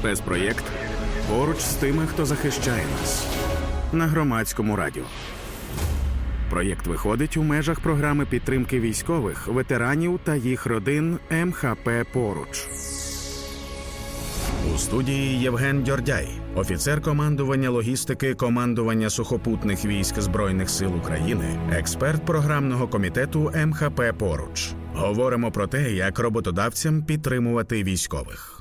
Спецпроєкт поруч з тими, хто захищає нас на громадському радіо. Проєкт виходить у межах програми підтримки військових, ветеранів та їх родин МХП Поруч. У студії Євген Дьордяй, офіцер командування логістики командування сухопутних військ Збройних сил України, експерт програмного комітету МХП Поруч. Говоримо про те, як роботодавцям підтримувати військових.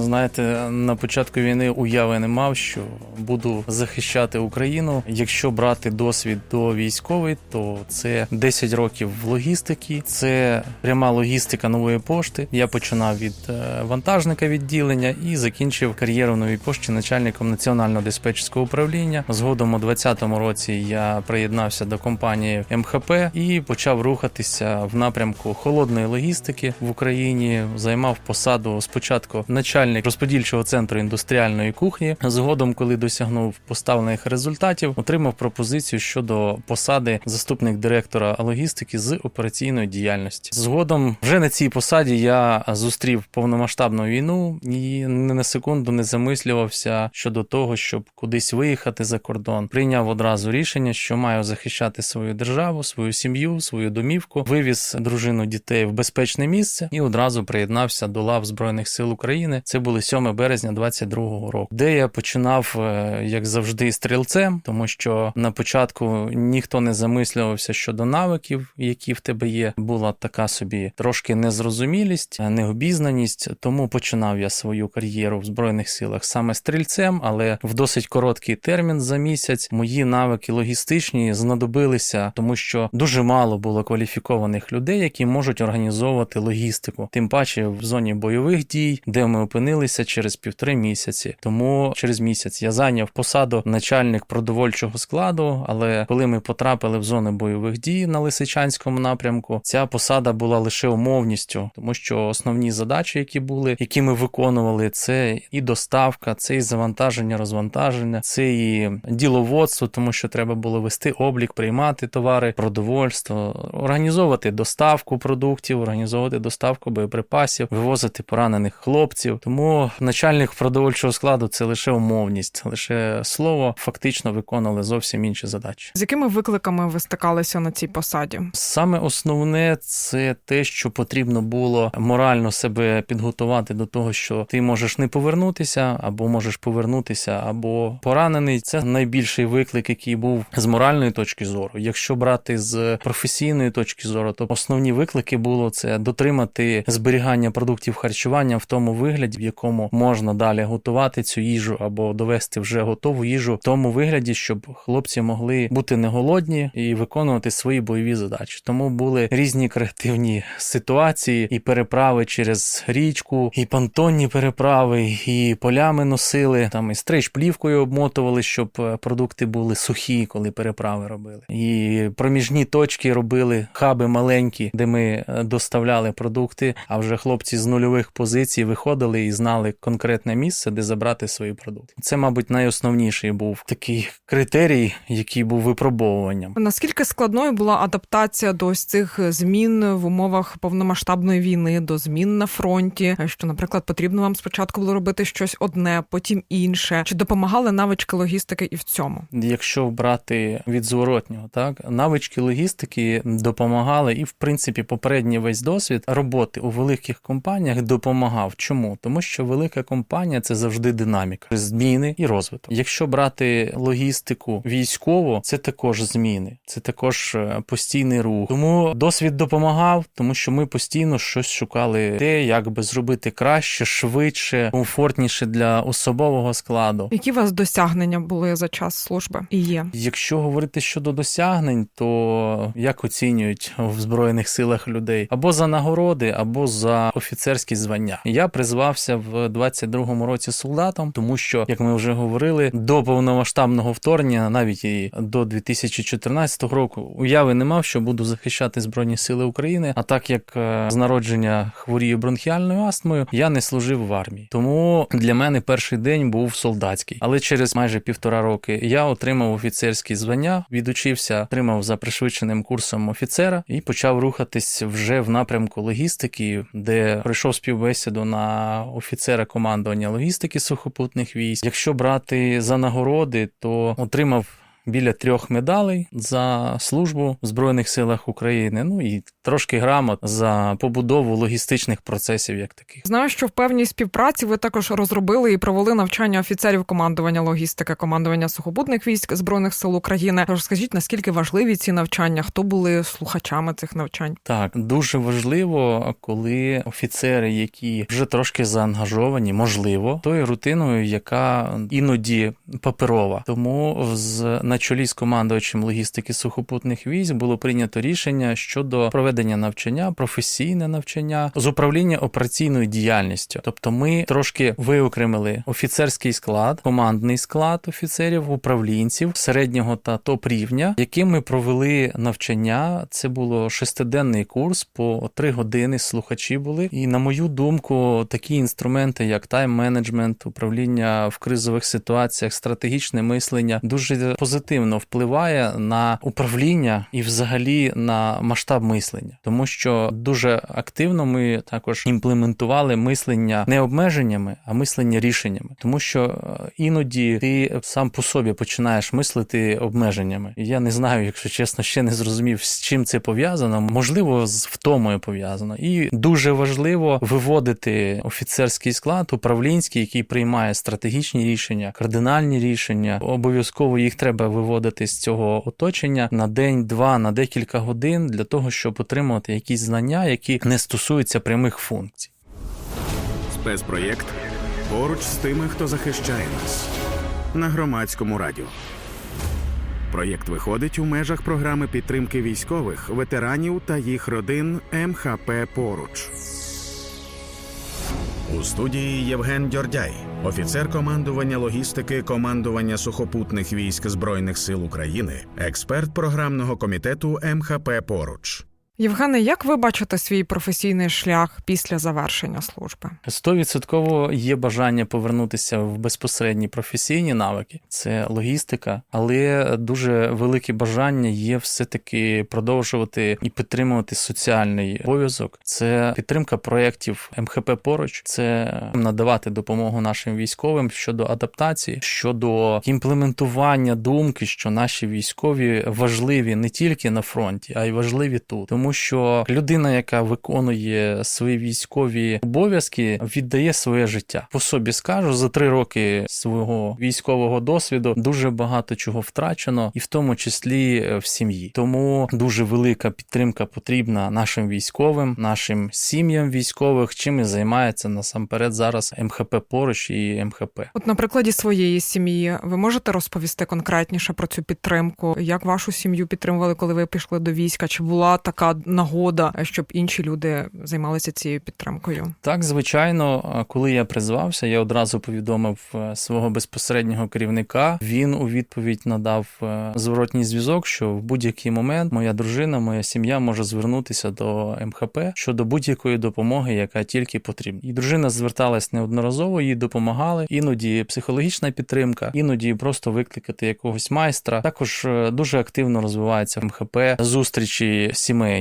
Знаєте, на початку війни уяви не мав, що буду захищати Україну. Якщо брати досвід до військовий, то це 10 років в логістиці, це пряма логістика нової пошти. Я починав від е, вантажника відділення і закінчив кар'єру в новій пошті начальником національного диспетчерського управління. Згодом у 2020 році я приєднався до компанії МХП і почав рухатися в напрямку холодної логістики в Україні. Займав посаду спочатку начальник розподільчого центру індустріальної кухні. Згодом, коли досягнув поставлених результатів, отримав пропозицію щодо посади заступник директора логістики з операційної діяльності. Згодом, вже на цій посаді я зустрів повномасштабну війну і не на секунду не замислювався щодо того, щоб кудись виїхати за кордон. Прийняв одразу рішення, що маю захищати свою державу, свою сім'ю, свою домівку. Вивіз дружину дітей в безпечне місце і одразу приєднався до лав збройних сил України. Це були 7 березня 22-го року, де я починав, е, як завжди, стрілцем, тому що на початку ніхто не замислювався щодо навиків, які в тебе є. Була така собі трошки незрозумілість, необізнаність. Тому починав я свою кар'єру в збройних силах саме стрільцем, але в досить короткий термін за місяць мої навики логістичні знадобилися, тому що дуже мало було кваліфікованих людей, які можуть організовувати логістику, тим паче в зоні бойових дій, де ми опинилися через півтори місяці. Тому через місяць я зайняв посаду начальник продовольчого складу. Але коли ми потрапили в зону бойових дій на Лисичанському напрямку, ця посада була лише умовністю, тому що основні задачі, які були, які ми виконували, це і доставка, це і завантаження, розвантаження, це і діловодство, тому що треба було вести облік, приймати товари, продовольство, організовувати доставку продуктів, організовувати доставку боєприпасів, вивозити поранених хлопців. Тому начальник продовольчого складу це лише умовність, лише слово фактично виконували зовсім інші задачі. З якими викликами ви стикалися на цій посаді? Саме основне це те, що потрібно було морально себе підготувати до того, що ти можеш не повернутися, або можеш повернутися, або поранений. Це найбільший виклик, який був з моральної точки зору. Якщо брати з професійної точки зору, то основні виклики було це дотримати зберігання продуктів харчування в тому вигляді, в якому можна далі готувати цю їжу або довести вже готову їжу в тому вигляді, щоб хлопці могли бути не голодні і виконувати свої бойові задачі. Тому були різні креативні ситуації і переправи через річку, і понтонні переправи, і полями носили там і стриж плівкою обмотували, щоб е, продукти були сухі, коли переправи робили. І проміжні точки робили хаби маленькі, де ми е, доставляли продукти. А вже хлопці з нульових позицій виходили і знали конкретне місце, де забрати свої продукти. Це, мабуть, найосновніший був такий критерій, який був випробовуванням. Наскільки складною була адаптація до ось цих змін в умовах повномасштабної війни, до змін на фронті? Що, наприклад, потрібно вам спочатку було робити щось одне, потім інше? Чи допомагали навички логістики і в цьому? Якщо брати від зворотнього, так навички логістики допомагали, і в принципі попередній весь досвід роботи у великих компаніях допомагав. Чому? Тому що велика компанія це завжди динаміка, зміни і розвиток. Якщо брати логістику військово, це також зміни, це також е, постійний рух. Тому досвід допомагав, тому що ми постійно щось шукали, те, як би зробити краще, швидше, комфортніше для особового складу. Які у вас досягнення були за час служби і є? Якщо говорити щодо досягнень, то як оцінюють в збройних силах людей або за нагороди, або за офіцерські звання. Я призвався в 22-му році солдатом, тому що, як ми вже говорили, до повномасштабного вторгнення, навіть і до 2014 року, уяви не мав, що буду захищати збройні сили України. А так як е, з народження хворію бронхіальною астмою, я не служив в армії. Тому для мене перший день був солдатський. Але через майже півтора роки я отримав офіцерські звання, відучився, отримав за пришвидшеним курсом офіцера і почав рухатись вже в напрямку логістики, де пройшов співбесіду на офіцера командування логістики сухопутних військ. Якщо брати за нагороди, то отримав. Біля трьох медалей за службу в Збройних силах України, ну і трошки грамот за побудову логістичних процесів, як таких. Знаю, що в певній співпраці ви також розробили і провели навчання офіцерів командування логістики, командування сухопутних військ збройних сил України. Розкажіть, наскільки важливі ці навчання? Хто були слухачами цих навчань? Так, дуже важливо, коли офіцери, які вже трошки заангажовані, можливо, тою рутиною, яка іноді паперова. Тому з на чолі з командувачем логістики сухопутних військ було прийнято рішення щодо проведення навчання, професійне навчання з управління операційною діяльністю. Тобто, ми трошки виокремили офіцерський склад, командний склад офіцерів, управлінців середнього та топ рівня, яким ми провели навчання. Це було шестиденний курс по три години. Слухачі були. І на мою думку, такі інструменти, як тайм-менеджмент, управління в кризових ситуаціях, стратегічне мислення, дуже позитивно впливає на управління і, взагалі, на масштаб мислення, тому що дуже активно ми також імплементували мислення не обмеженнями, а мислення рішеннями, тому що е, іноді ти сам по собі починаєш мислити обмеженнями. Я не знаю, якщо чесно, ще не зрозумів, з чим це пов'язано. Можливо, з втомою пов'язано, і дуже важливо виводити офіцерський склад, управлінський, який приймає стратегічні рішення, кардинальні рішення. Обов'язково їх треба виводити з цього оточення на день-два, на декілька годин для того, щоб отримувати якісь знання, які не стосуються прямих функцій. Спецпроєкт поруч з тими, хто захищає нас на громадському радіо. Проєкт виходить у межах програми підтримки військових, ветеранів та їх родин МХП Поруч. У студії Євген Дьордяй, офіцер командування логістики командування сухопутних військ Збройних сил України, експерт програмного комітету МХП Поруч. Євгене, як ви бачите свій професійний шлях після завершення служби? Стовідсотково є бажання повернутися в безпосередні професійні навики, це логістика, але дуже велике бажання є все-таки продовжувати і підтримувати соціальний обов'язок. Це підтримка проєктів МХП поруч, це надавати допомогу нашим військовим щодо адаптації, щодо імплементування думки, що наші військові важливі не тільки на фронті, а й важливі тут, тому що людина, яка виконує свої військові обов'язки, віддає своє життя. По собі скажу за три роки свого військового досвіду дуже багато чого втрачено, і в тому числі е, в сім'ї. Тому дуже велика підтримка потрібна нашим військовим, нашим сім'ям військових, чим і займається насамперед зараз МХП поруч і МХП. От на прикладі своєї сім'ї ви можете розповісти конкретніше про цю підтримку? Як вашу сім'ю підтримували, коли ви пішли до війська? Чи була така нагода, щоб інші люди займалися цією підтримкою? Так, звичайно, коли я призвався, я одразу повідомив е, свого безпосереднього керівника. Він у відповідь надав е, зворотній зв'язок, що в будь-який момент моя дружина, моя сім'я може звернутися до МХП щодо будь-якої допомоги, яка тільки потрібна. І дружина зверталась неодноразово, їй допомагали. Іноді психологічна підтримка, іноді просто викликати якогось майстра. Також е, дуже активно розвивається МХП зустрічі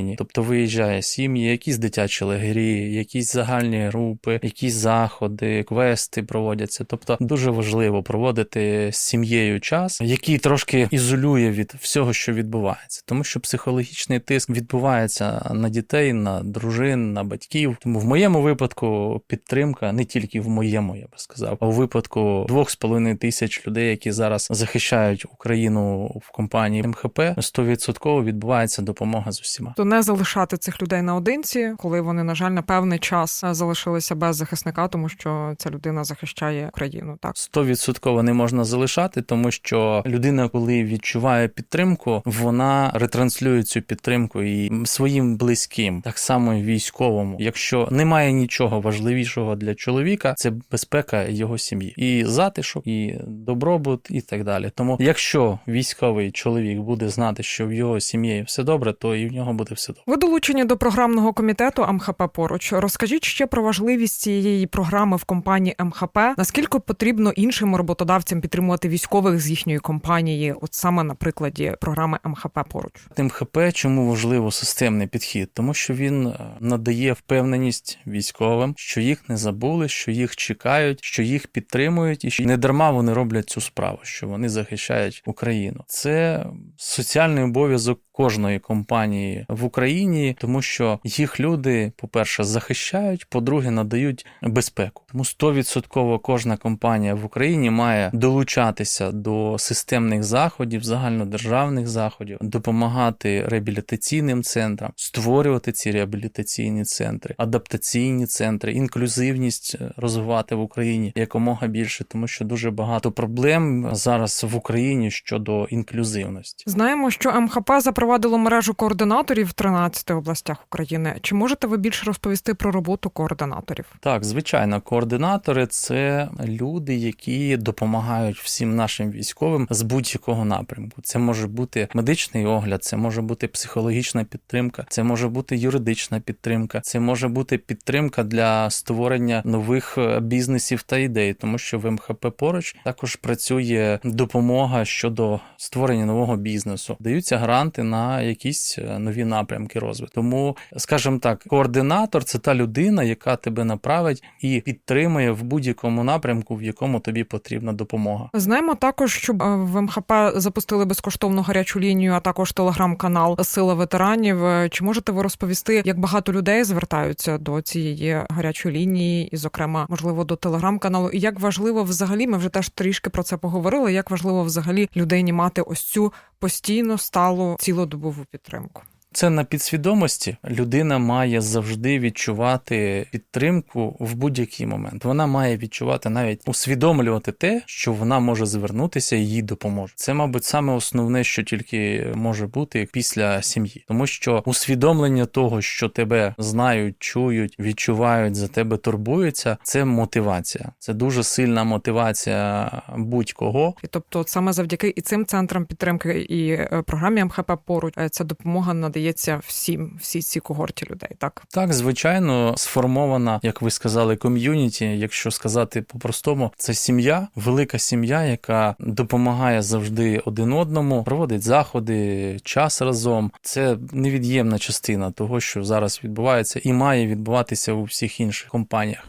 сімейні, тобто виїжджає сім'ї, якісь дитячі лагері, якісь загальні групи, якісь заходи, квести проводяться. Тобто дуже важливо проводити з сім'єю час, який трошки ізолює від всього, що відбувається, тому що психологічний тиск відбувається на дітей, на дружин, на батьків. Тому в моєму випадку підтримка не тільки в моєму, я би сказав, а у випадку двох з половиною тисяч людей, які зараз захищають Україну в компанії МХП, 100% відбувається допомога з усіма. Не залишати цих людей наодинці, коли вони, на жаль, на певний час залишилися без захисника, тому що ця людина захищає Україну. Так Стовідсотково не можна залишати, тому що людина, коли відчуває підтримку, вона ретранслює цю підтримку і своїм близьким, так само військовому. Якщо немає нічого важливішого для чоловіка, це безпека його сім'ї, і затишок, і добробут, і так далі. Тому, якщо військовий чоловік буде знати, що в його сім'ї все добре, то і в нього буде все. Все добре. Ви долучені до програмного комітету МХП поруч. Розкажіть ще про важливість цієї програми в компанії МХП. Наскільки потрібно іншим роботодавцям підтримувати військових з їхньої компанії, от саме на прикладі програми МХП поруч? МХП чому важливо системний підхід? Тому що він е, надає впевненість військовим, що їх не забули, що їх чекають, що їх підтримують, і що не дарма вони роблять цю справу, що вони захищають Україну. Це соціальний обов'язок кожної компанії в Україні, тому що їх люди, по-перше, захищають, по-друге, надають безпеку. Тому 100% кожна компанія в Україні має долучатися до системних заходів, загальнодержавних заходів, допомагати реабілітаційним центрам, створювати ці реабілітаційні центри, адаптаційні центри, інклюзивність е, розвивати в Україні якомога більше, тому що дуже багато проблем зараз в Україні щодо інклюзивності. Знаємо, що МХП запровадило мережу координаторів в 13 областях України. Чи можете ви більше розповісти про роботу координаторів? Так, звичайно, координатори це люди, які допомагають всім нашим військовим з будь-якого напрямку. Це може бути медичний огляд, це може бути психологічна підтримка, це може бути юридична підтримка, це може бути підтримка для створення нових е, бізнесів та ідей, тому що в МХП поруч також працює допомога щодо створення нового бізнесу. Даються гранти на якісь е, нові напрямки розвитку. Тому, скажімо так, координатор це та людина, яка тебе направить і підтримує в будь-якому напрямку, в якому тобі потрібна допомога. Знаємо також, що е, в МХП запустили безкоштовну гарячу лінію, а також телеграм-канал Сила ветеранів. Е, Чи можете ви розповісти, як багато людей звертаються до цієї гарячої лінії, і, зокрема, можливо, до телеграм-каналу? І як важливо взагалі, ми вже теж трішки про це поговорили. Як важливо взагалі людині мати ось цю постійно сталу цілодобову підтримку? Це на підсвідомості людина має завжди відчувати підтримку в будь-який момент. Вона має відчувати навіть усвідомлювати те, що вона може звернутися і їй допоможе. Це, мабуть, саме основне, що тільки може бути після сім'ї, тому що усвідомлення того, що тебе знають, чують, відчувають за тебе турбуються, це мотивація. Це дуже сильна мотивація будь-кого. І тобто, саме завдяки і цим центрам підтримки, і е, програмі МХП поруч е, ця допомога надається всім, всій цій когорті людей. Так Так, звичайно, сформована, як ви сказали, ком'юніті. Якщо сказати по-простому, це сім'я, велика сім'я, яка допомагає завжди один одному, проводить заходи, час разом. Це невід'ємна частина того, що зараз відбувається, і має відбуватися у всіх інших компаніях.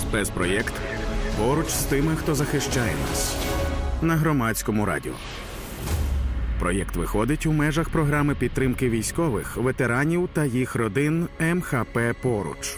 Спецпроєкт поруч з тими, хто захищає нас на громадському радіо. Проєкт виходить у межах програми підтримки військових, ветеранів та їх родин МХП Поруч.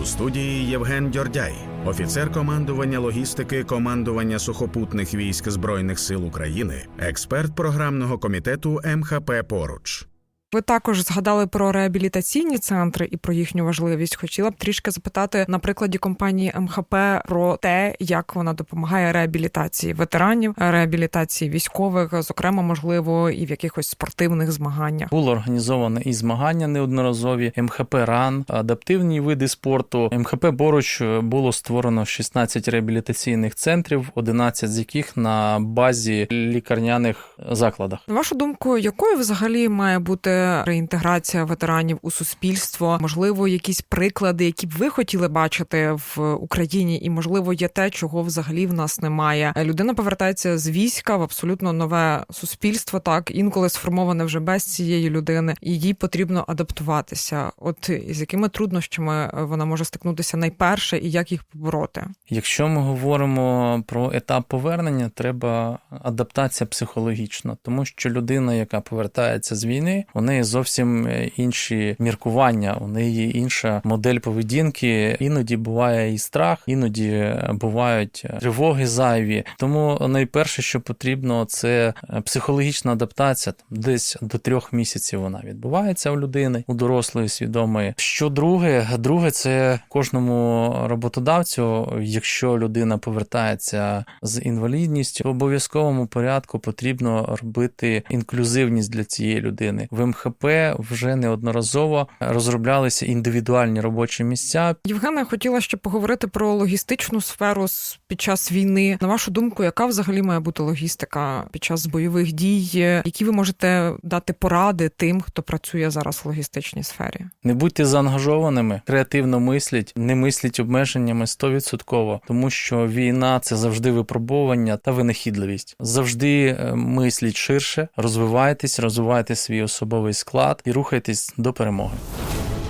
У студії Євген Дьордяй, офіцер командування логістики командування сухопутних військ Збройних сил України, експерт програмного комітету МХП Поруч. Ви також згадали про реабілітаційні центри і про їхню важливість. Хотіла б трішки запитати на прикладі компанії МХП про те, як вона допомагає реабілітації ветеранів, реабілітації військових, зокрема, можливо, і в якихось спортивних змаганнях. Було організовано і змагання неодноразові, МХП РАН, адаптивні види спорту. МХП поруч було створено 16 реабілітаційних центрів, 11 з яких на базі лікарняних закладах. На вашу думку, якою взагалі має бути реінтеграція ветеранів у суспільство? Можливо, якісь приклади, які б ви хотіли бачити в Україні, і можливо є те, чого взагалі в нас немає. Людина повертається з війська в абсолютно нове суспільство, так інколи сформоване вже без цієї людини, і їй потрібно адаптуватися. От з якими труднощами вона може стикнутися найперше, і як їх побороти? Якщо ми говоримо про етап повернення, треба адаптація психологічна, тому що людина, яка повертається з війни, у неї зовсім інші міркування, у неї інша модель поведінки. Іноді буває і страх, іноді бувають тривоги зайві. Тому найперше, що потрібно, це психологічна адаптація. Десь до трьох місяців вона відбувається у людини, у дорослої свідомої. Що друге, друге, це кожному роботодавцю, якщо людина повертається з інвалідністю, в обов'язковому порядку потрібно робити інклюзивність для цієї людини. МХП вже неодноразово розроблялися індивідуальні робочі місця. Євгена, хотіла ще поговорити про логістичну сферу під час війни. На вашу думку, яка взагалі має бути логістика під час бойових дій? Які ви можете дати поради тим, хто працює зараз в логістичній сфері? Не будьте заангажованими, креативно мисліть, не мисліть обмеженнями 100%, тому що війна це завжди випробування та винахідливість. Завжди е, мисліть ширше, розвивайтесь, розвивайте свій особовий склад і рухайтесь до перемоги.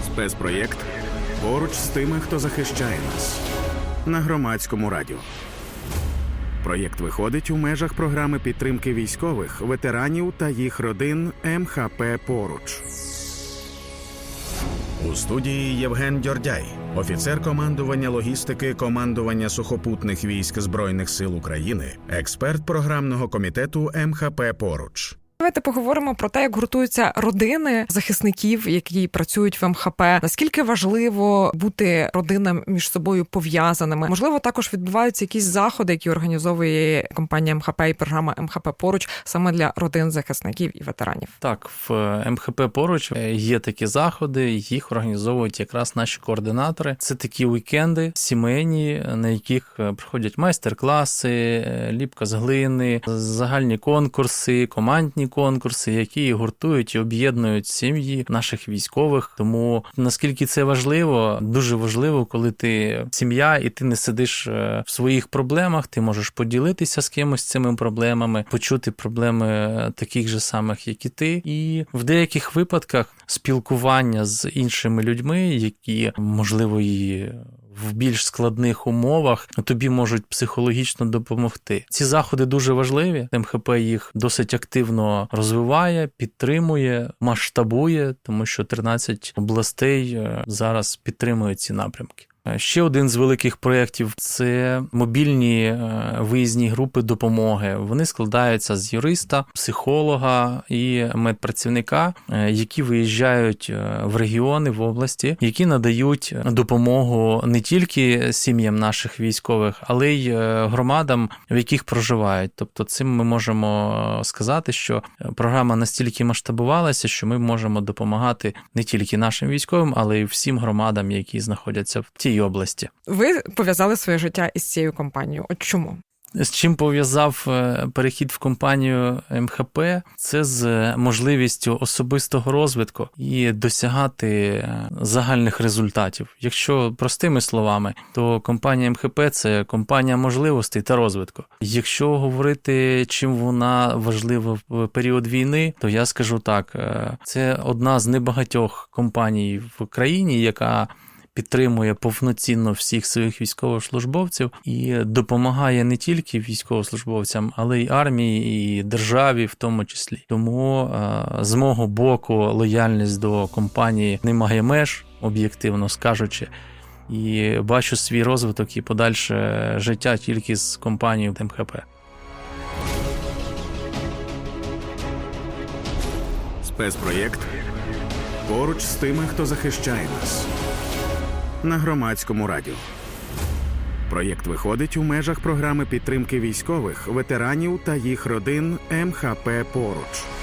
Спецпроєкт поруч з тими, хто захищає нас на громадському радіо. Проєкт виходить у межах програми підтримки військових, ветеранів та їх родин МХП Поруч. У студії Євген Дьордяй, офіцер командування логістики командування сухопутних військ Збройних сил України, експерт програмного комітету МХП Поруч. Давайте поговоримо про те, як гуртуються родини захисників, які працюють в МХП. Наскільки важливо бути родинам між собою пов'язаними? Можливо, також відбуваються якісь заходи, які організовує компанія МХП і програма МХП поруч саме для родин захисників і ветеранів. Так, в е, МХП поруч е, є такі заходи, їх організовують якраз наші координатори. Це такі вікенди сімейні, на яких е, проходять майстер-класи, ліпка з глини, загальні конкурси, командні конкурси, які гуртують і об'єднують сім'ї наших військових. Тому наскільки це важливо, дуже важливо, коли ти сім'я і ти не сидиш е, в своїх проблемах, ти можеш поділитися з кимось цими проблемами, почути проблеми е, таких же самих, як і ти, і в деяких випадках спілкування з іншими людьми, які можливо в більш складних умовах тобі можуть психологічно допомогти. Ці заходи дуже важливі. МХП їх досить активно розвиває, підтримує, масштабує, тому що 13 областей е, зараз підтримують ці напрямки. Е, Ще один з великих проєктів це мобільні е, виїзні групи допомоги. Вони складаються з юриста, психолога і медпрацівника, е, які виїжджають в регіони в області, які надають допомогу не тільки сім'ям наших військових, але й громадам, в яких проживають. Тобто, цим ми можемо сказати, що програма настільки масштабувалася, що ми можемо допомагати не тільки нашим військовим, але й всім громадам, які знаходяться в тій області. Ви пов'язали своє життя із цією компанією. От чому? З чим пов'язав е, перехід в компанію МХП, це з можливістю особистого розвитку і досягати е, загальних результатів. Якщо простими словами, то компанія МХП це компанія можливостей та розвитку. Якщо говорити, чим вона важлива в період війни, то я скажу так: е, це одна з небагатьох компаній в країні, яка підтримує повноцінно всіх своїх військовослужбовців і допомагає не тільки військовослужбовцям, але й армії і державі, в тому числі. Тому е, з мого боку лояльність до компанії не має меж, об'єктивно скажучи. І бачу свій розвиток і подальше життя тільки з компанією МХП. Спецпроєкт поруч з тими, хто захищає нас на громадському радіо. Проєкт виходить у межах програми підтримки військових, ветеранів та їх родин МХП Поруч.